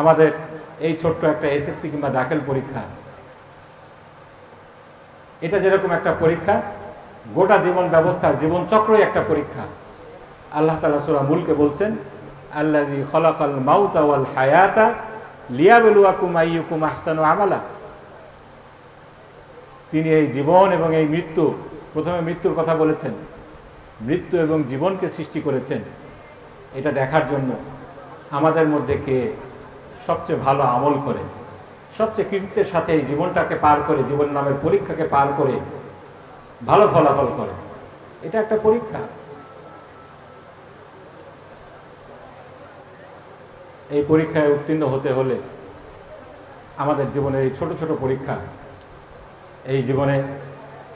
আমাদের এই ছোট্ট একটা এসএসসি কিংবা দাখিল পরীক্ষা। এটা যেরকম একটা পরীক্ষা, গোটা জীবন ব্যবস্থা জীবন চক্রই একটা পরীক্ষা। আল্লাহ তালা সুরা মুলকে বলছেন আল্লাহ খলাকাল মাউতা ওয়াল হায়াতা লিয়াবেলুয়াকুম আইয়ুকুম আহসানু আমালা। তিনি এই জীবন এবং এই মৃত্যু, প্রথমে মৃত্যুর কথা বলেছেন, মৃত্যু এবং জীবনকে সৃষ্টি করেছেন। এটা দেখার জন্য আমাদের মধ্যে কে সবচেয়ে ভালো আমল করে, সবচেয়ে কৃতিত্বের সাথে এই জীবনটাকে পার করে, জীবন নামের পরীক্ষাকে পার করে ভালো ফলাফল করে। এটা একটা পরীক্ষা। এই পরীক্ষায় উত্তীর্ণ হতে হলে আমাদের জীবনের এই ছোট ছোট পরীক্ষা, এই জীবনে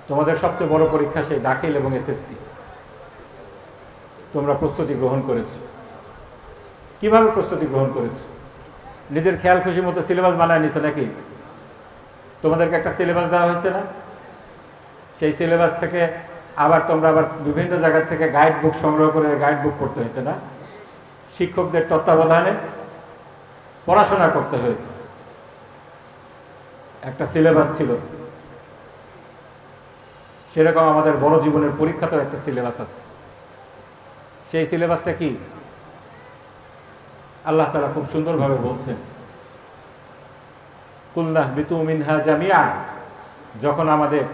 তোমাদের সবচেয়ে বড় পরীক্ষা সেই দাখিল এবং এসএসসি। তোমরা প্রস্তুতি গ্রহণ করেছ। কীভাবে প্রস্তুতি গ্রহণ করেছ? নিজের খেয়াল খুশি মতো সিলেবাস বানায় নিছো নাকি? তোমাদেরকে একটা সিলেবাস দেওয়া হয়েছে না? সেই সিলেবাস থেকে আবার তোমরা আবার বিভিন্ন জায়গা থেকে গাইড বুক সংগ্রহ করে গাইড বুক করতে হয়েছে না? শিক্ষকদের তত্ত্বাবধানে পড়াশোনা করতে হয়েছে। একটা সিলেবাস ছিল। সেরকম আমাদের বড় জীবনের পরীক্ষাতেও একটা সিলেবাস আছে। সেই সিলেবাসটা কি? আল্লাহ তারা খুব সুন্দরভাবে বলছেন কুল্লাহ বিতু মিনহা জামিয়া যখন আমাদের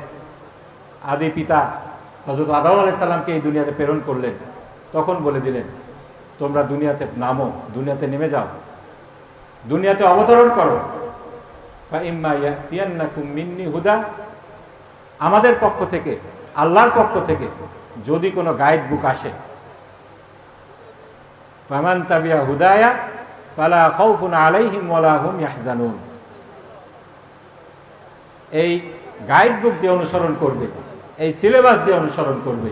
আদি পিতা হজরত আদাম আলাইসাল্লামকে এই দুনিয়াতে প্রেরণ করলেন, তখন বলে দিলেন, তোমরা দুনিয়াতে নামো, দুনিয়াতে নেমে যাও। দুনিয়াতে অবতরণ করো। মিন্নি হুদা। আমাদের পক্ষ থেকে, আল্লাহর পক্ষ থেকে যদি কোনো গাইড বুক আসে, ফামান তাবিয়া হুদায়া, ফালা খাউফুন আলাইহিম ওয়ালা হুম ইয়াহজানুন। এই গাইড বুক যে অনুসরণ করবে, এই সিলেবাস যে অনুসরণ করবে,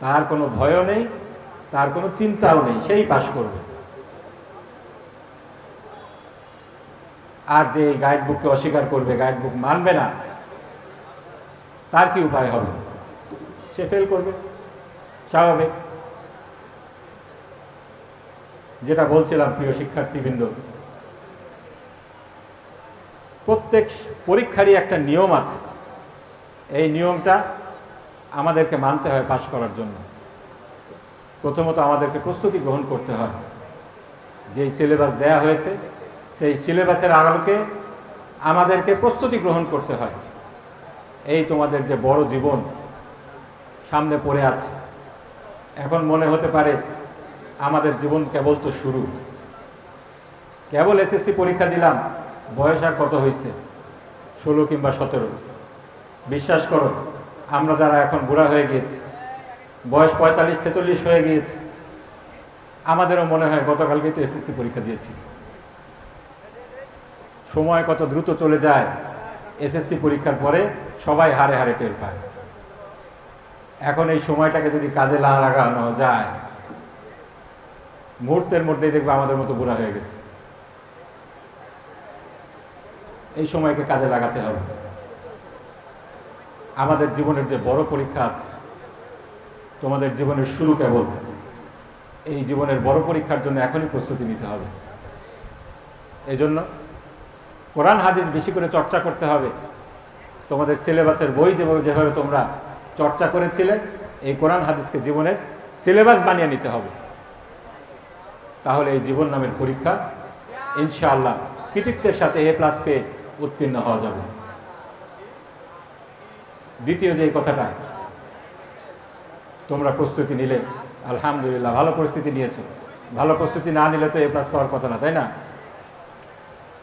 তার কোনো ভয়ও নেই, তার কোনো চিন্তাও নেই, সেই পাশ করবে। আর যে এই গাইড বুককে অস্বীকার করবে গাইড বুক মানবে না, তার কি উপায় হবে? সে ফেল করবে, স্বাভাবিক। যেটা বলছিলাম প্রিয় শিক্ষার্থীবৃন্দ প্রত্যেক পরীক্ষারই একটা নিয়ম আছে। এই নিয়মটা আমাদেরকে মানতে হয় পাশ করার জন্য। প্রথমত আমাদেরকে প্রস্তুতি গ্রহণ করতে হয়। যেই সিলেবাস দেয়া হয়েছে, সেই সিলেবাসের আলোকে আমাদেরকে প্রস্তুতি গ্রহণ করতে হয়। এই তোমাদের যে বড় জীবন সামনে পড়ে আছে। এখন মনে হতে পারে আমাদের জীবন কেবল তো শুরু। কেবল এসএসসি পরীক্ষা দিলাম বয়স আর কত হয়েছে ষোলো কিংবা সতেরো। বিশ্বাস করো, আমরা যারা এখন বুড়া হয়ে গিয়েছি, বয়স পঁয়তাল্লিশ, ছেচল্লিশ হয়ে গিয়েছে, আমাদেরও মনে হয় গতকালকেই তো এসএসসি পরীক্ষা দিয়েছি। সময় কত দ্রুত চলে যায় এসএসসি পরীক্ষার পরে সবাই হারে হারে টের পায়। এখন এই সময়টাকে যদি কাজে লাগানো যায়, মুহূর্তের মধ্যেই দেখবে আমাদের মতো বুড়া হয়ে গেছে। এই সময়কে কাজে লাগাতে হবে। আমাদের জীবনের যে বড় পরীক্ষা আছে, তোমাদের জীবনের শুরু কেবল, এই জীবনের বড় পরীক্ষার জন্য এখনই প্রস্তুতি নিতে হবে। এই জন্য কোরআন হাদিস বেশি করে চর্চা করতে হবে। তোমাদের সিলেবাসের বই যেভাবে যেভাবে তোমরা চর্চা করেছিলে, এই কোরআন হাদিসকে জীবনের সিলেবাস বানিয়ে নিতে হবে। তাহলে এই জীবন নামের পরীক্ষা ইনশাআল্লাহ কৃতিত্বের সাথে এ প্লাস পেয়ে উত্তীর্ণ হওয়া যাবে। দ্বিতীয় যে কথাটা, তোমরা প্রস্তুতি নিলে, আলহামদুলিল্লাহ, ভালো পরিস্থিতি নিয়েছো। ভালো প্রস্তুতি না নিলে তো এ প্লাস পাওয়ার কথা না, তাই না?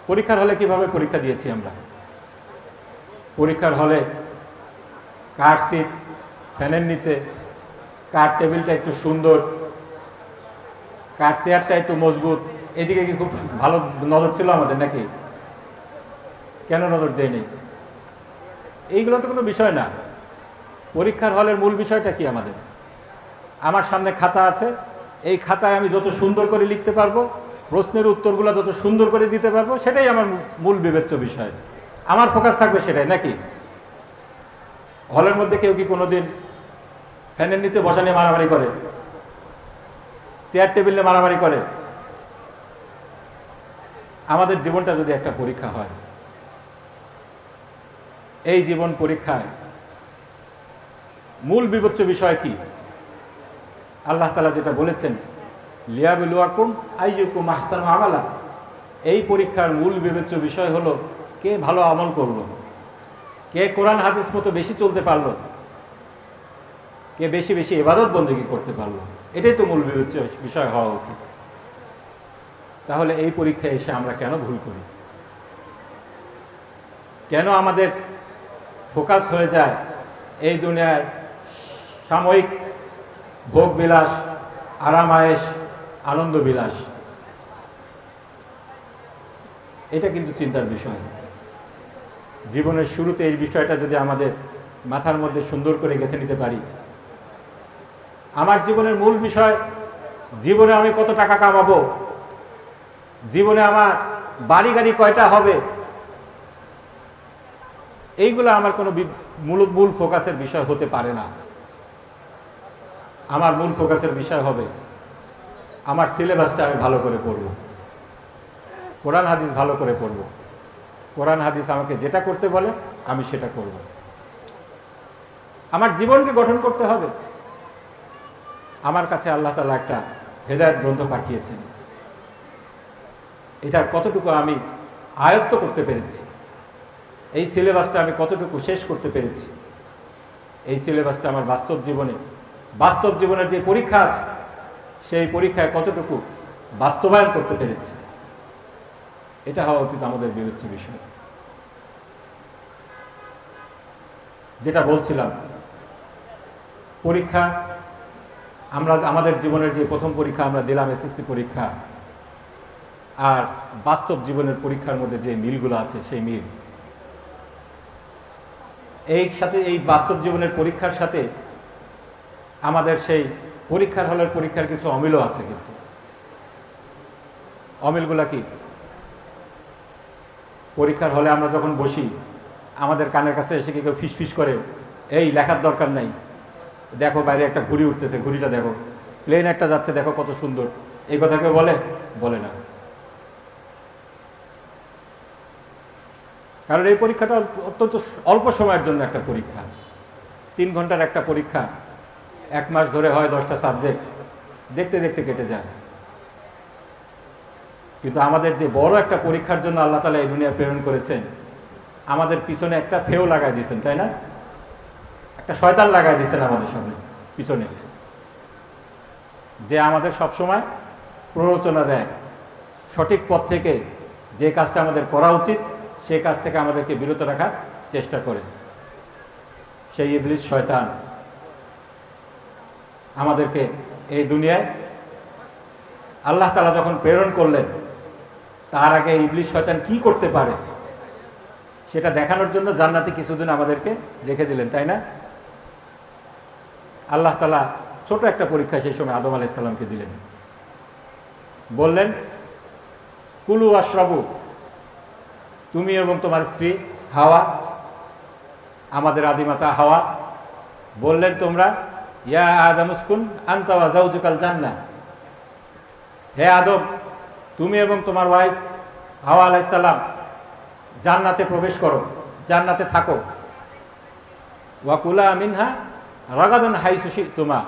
পরীক্ষার হলে কীভাবে পরীক্ষা দিয়েছি আমরা? পরীক্ষার হলে কার সিট ফ্যানের নিচে কার টেবিলটা একটু সুন্দর কার চেয়ারটা একটু মজবুত। এদিকে কি খুব ভালো নজর ছিল আমাদের নাকি? নজর দেয়নি? এইগুলো তো কোনো বিষয় না। পরীক্ষার হলের মূল বিষয়টা কি আমাদের? আমার সামনে খাতা আছে, এই খাতায় আমি যত সুন্দর করে লিখতে পারব, প্রশ্নের উত্তরগুলো যত সুন্দর করে দিতে পারব, সেটাই আমার মূল বিবেচ্য বিষয়। আমার ফোকাস থাকবে সেটাই, নাকি? হলের মধ্যে কেউ কি কোনোদিন ফ্যানের নিচে বসা নিয়ে মারামারি করে? চেয়ার টেবিল নিয়ে মারামারি করে? আমাদের জীবনটা যদি একটা পরীক্ষা হয় এই জীবন পরীক্ষায় মূল বিবেচ্য বিষয় কি? আল্লাহ তালা যেটা বলেছেন লিয়াবুলুয়াকুম আইয়ুকুম আহসান আমালা। এই পরীক্ষার মূল বিবেচ্য বিষয় হলো, কে ভালো আমল করল? কে কোরআন হাদিস মতো বেশি চলতে পারল? কে বেশি বেশি এবাদত বন্দী করতে পারল? এটাই তো মূল বিবেচ্য বিষয় হওয়া উচিত। তাহলে এই পরীক্ষায় এসে আমরা কেন ভুল করি? কেন আমাদের ফোকাস হয়ে যায় এই দুনিয়ার সাময়িক ভোগ বিলাস আরাম আয়েস আনন্দ বিলাস এটা কিন্তু চিন্তার বিষয়। জীবনের শুরুতে এই বিষয়টা যদি আমাদের মাথার মধ্যে সুন্দর করে গেঁথে নিতে পারি। আমার জীবনের মূল বিষয়, জীবনে আমি কত টাকা কামাবো? জীবনে আমার বাড়ি গাড়ি কয়টা হবে? এইগুলো আমার কোনো মূল মূল ফোকাসের বিষয় হতে পারে না। আমার মূল ফোকাসের বিষয় হবে, আমার সিলেবাসটা আমি ভালো করে পড়ব। কোরআন হাদিস ভালো করে পড়ব। কোরআন হাদিস আমাকে যেটা করতে বলে, আমি সেটা করব। আমার জীবনকে গঠন করতে হবে। আমার কাছে আল্লাহ তালা একটা হেদায়ত গ্রন্থ পাঠিয়েছেন। এটার কতটুকু আমি আয়ত্ত করতে পেরেছি? এই সিলেবাসটা আমি কতটুকু শেষ করতে পেরেছি? এই সিলেবাসটা আমার বাস্তব জীবনে, বাস্তব জীবনের যে পরীক্ষা আছে, সেই পরীক্ষায় কতটুকু বাস্তবায়ন করতে পেরেছি? এটা হওয়া উচিত আমাদের বিবেচ্য বিষয়। যেটা বলছিলাম, পরীক্ষা, আমরা আমাদের জীবনের যে প্রথম পরীক্ষা আমরা দিলাম, এসএসসি পরীক্ষা, আর বাস্তব জীবনের পরীক্ষার মধ্যে যে মিলগুলো আছে, সেই মিল এই সাথে এই বাস্তব জীবনের পরীক্ষার সাথে আমাদের সেই পরীক্ষার হলের পরীক্ষার কিছু অমিলও আছে কিন্তু। অমিলগুলা কি? পরীক্ষার হলে আমরা যখন বসি, আমাদের কানের কাছে এসে কেউ ফিস ফিস করে, এই, লেখার দরকার নাই। দেখো বাইরে একটা ঘুড়ি উঠতেছে, ঘুড়িটা দেখো। প্লেন একটা যাচ্ছে, দেখো কত সুন্দর। এই কথা কেউ বলে? বলে না। কারণ এই পরীক্ষাটা অত্যন্ত অল্প সময়ের জন্য একটা পরীক্ষা। তিন ঘণ্টার একটা পরীক্ষা, এক মাস ধরে হয় দশটা সাবজেক্ট, দেখতে দেখতে কেটে যায়। কিন্তু আমাদের যে বড় একটা পরীক্ষার জন্য আল্লাহ তালা এই দুনিয়া প্রেরণ করেছেন, আমাদের পিছনে একটা ফেও লাগাই দিয়েছেন, তাই না? একটা শয়তান লাগাই দিয়েছেন আমাদের সামনে, পিছনে। যে আমাদের সবসময় প্ররোচনা দেয়, সঠিক পথ থেকে যে কাজটা আমাদের করা উচিত সেই কাজ থেকে আমাদেরকে বিরত রাখার চেষ্টা করে। সেই ইবলিস শয়তান আমাদেরকে এই দুনিয়ায় আল্লাহ তালা যখন প্রেরণ করলেন, তার আগে ইবলিশ শয়তান কি করতে পারে সেটা দেখানোর জন্য জান্নাতে কিছুদিন আমাদেরকে রেখে দিলেন, তাই না? আল্লাহ তালা ছোট একটা পরীক্ষা সেই সময় আদম আলাইসাল্লামকে দিলেন। বললেন, কুলু আশরাবু তুমি এবং তোমার স্ত্রী হাওয়া, আমাদের আদিমাতা হাওয়া, বললেন তোমরা, ইয়া আদামুসকুন আন্তাওয়া জাউজুকাল জান্না হে আদম, তুমি এবং তোমার ওয়াইফ হাওয়া আলাইসাল্লাম জান্নাতে প্রবেশ করো, জান্নাতে থাকো। ওয়াকুলা মিনহা রাগাদন হাই সুশি তোমা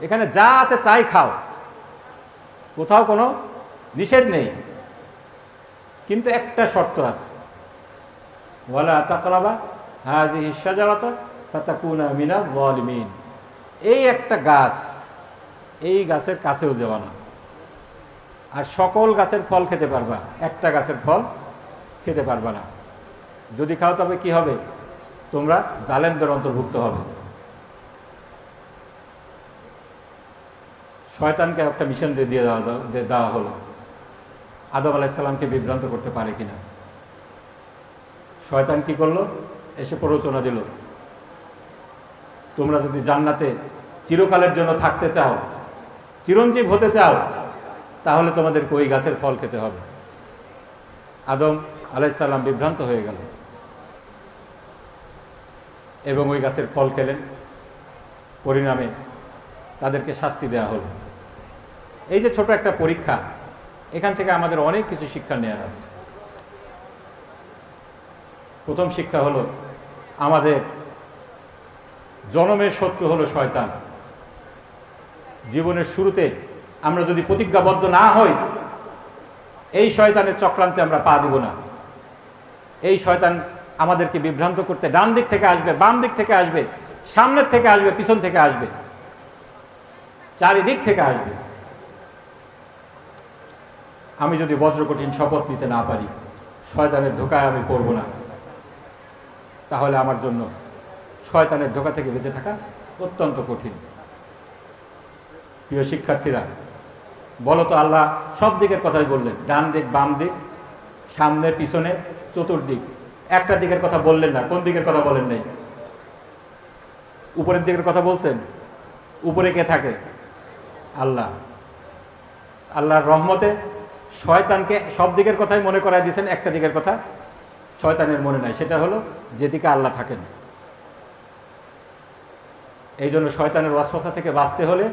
এখানে যা আছে তাই খাও। কোথাও কোনো নিষেধ নেই। কিন্তু একটা শর্ত আছে। ওয়ালা তাকরাবা হাজিহি শাজারাতা ফাতাকুনা মিনাল যালিমিন। এই একটা গাছ, এই গাছের কাছেও যাওয়া না। আর সকল গাছের ফল খেতে পারবা, একটা গাছের ফল খেতে পারবা না। যদি খাও তবে কি হবে? তোমরা জালেমদের অন্তর্ভুক্ত হবে। শয়তানকে একটা মিশন দিয়ে দেওয়া দেওয়া হলো। আদম আলাইসাল্লামকে বিভ্রান্ত করতে পারে কিনা? শয়তান কি করল? এসে প্ররোচনা দিল। তোমরা যদি জান্নাতে চিরকালের জন্য থাকতে চাও, চিরঞ্জীব হতে চাও, তাহলে তোমাদেরকে ওই গাছের ফল খেতে হবে? আদম আলাইসাল্লাম বিভ্রান্ত হয়ে গেল। এবং ওই গাছের ফল খেলেন। পরিণামে তাদেরকে শাস্তি দেওয়া হলো। এই যে ছোট একটা পরীক্ষা, এখান থেকে আমাদের অনেক কিছু শিক্ষা নেওয়ার আছে। প্রথম শিক্ষা হলো, আমাদের জনমের শত্রু হলো শয়তান। জীবনের শুরুতে আমরা যদি প্রতিজ্ঞাবদ্ধ না হই, এই শয়তানের চক্রান্তে আমরা পা দিব না। এই শয়তান আমাদেরকে বিভ্রান্ত করতে ডান দিক থেকে আসবে, বাম দিক থেকে আসবে, সামনের থেকে আসবে, পিছন থেকে আসবে, চারিদিক থেকে আসবে। আমি যদি বজ্রকঠিন শপথ নিতে না পারি, শয়তানের ধোকায় আমি পড়ব না। তাহলে আমার জন্য শয়তানের ধোকা থেকে বেঁচে থাকা অত্যন্ত কঠিন। প্রিয় শিক্ষার্থীরা, বলো তো আল্লাহ সব দিকের কথাই বললেন, ডান দিক, বাম দিক, সামনে, পিছনে, চতুর্দিক। একটা দিকের কথা বললেন না, কোন দিকের কথা বলেন নাই? উপরের দিকের কথা বলছেন? উপরে কে থাকে? আল্লাহ। আল্লাহর রহমতে শয়তানকে সব দিকের কথাই মনে করাই দিয়েছেন, একটা দিকের কথা শয়তানের মনে নাই, সেটা হলো যেদিকে আল্লাহ থাকেন। এই জন্য শয়তানের ওয়াসওয়াসা থেকে বাঁচতে হলে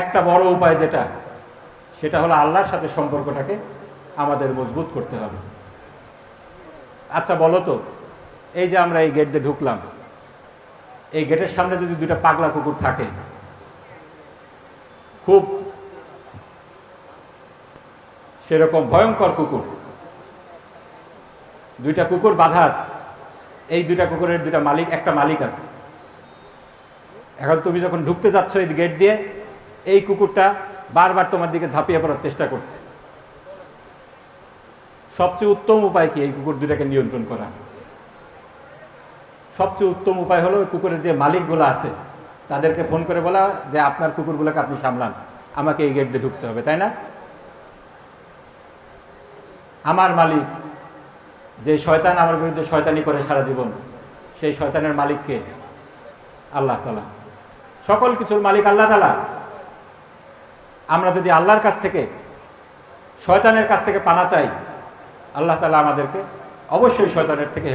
একটা বড় উপায় যেটা, সেটা হলো আল্লাহর সাথে সম্পর্কটাকে আমাদের মজবুত করতে হবে। আচ্ছা বলো তো, এই যে আমরা এই গেট দিয়ে ঢুকলাম, এই গেটের সামনে যদি দুটা পাগলা কুকুর থাকে, খুব সেরকম ভয়ঙ্কর কুকুর দুইটা কুকুর বাধা আছে। এই দুইটা কুকুরের দুইটা মালিক, একটা মালিক আছে। এখন তুমি যখন ঢুকতে যাচ্ছ এই গেট দিয়ে, এই কুকুরটা বারবার তোমার দিকে ঝাঁপিয়ে পড়ার চেষ্টা করছে। সবচেয়ে উত্তম উপায় কি এই কুকুর দুটাকে নিয়ন্ত্রণ করা? সবচেয়ে উত্তম উপায় হলো ওই কুকুরের যে মালিকগুলো আছে, তাদেরকে ফোন করে বলা যে আপনার কুকুরগুলোকে আপনি সামলান। আমাকে এই গেট দিয়ে ঢুকতে হবে, তাই না? আমার মালিক যে শয়তান আমার বিরুদ্ধে শয়তানি করে সারা জীবন, সেই শয়তানের মালিককে আল্লাহ তালা সকল কিছুর মালিক আল্লাহ তালা আমরা যদি আল্লাহর কাছ থেকে, শয়তানের কাছ থেকে পানা চাই, আল্লাহ তালা আমাদেরকে অবশ্যই শয়তানের থেকে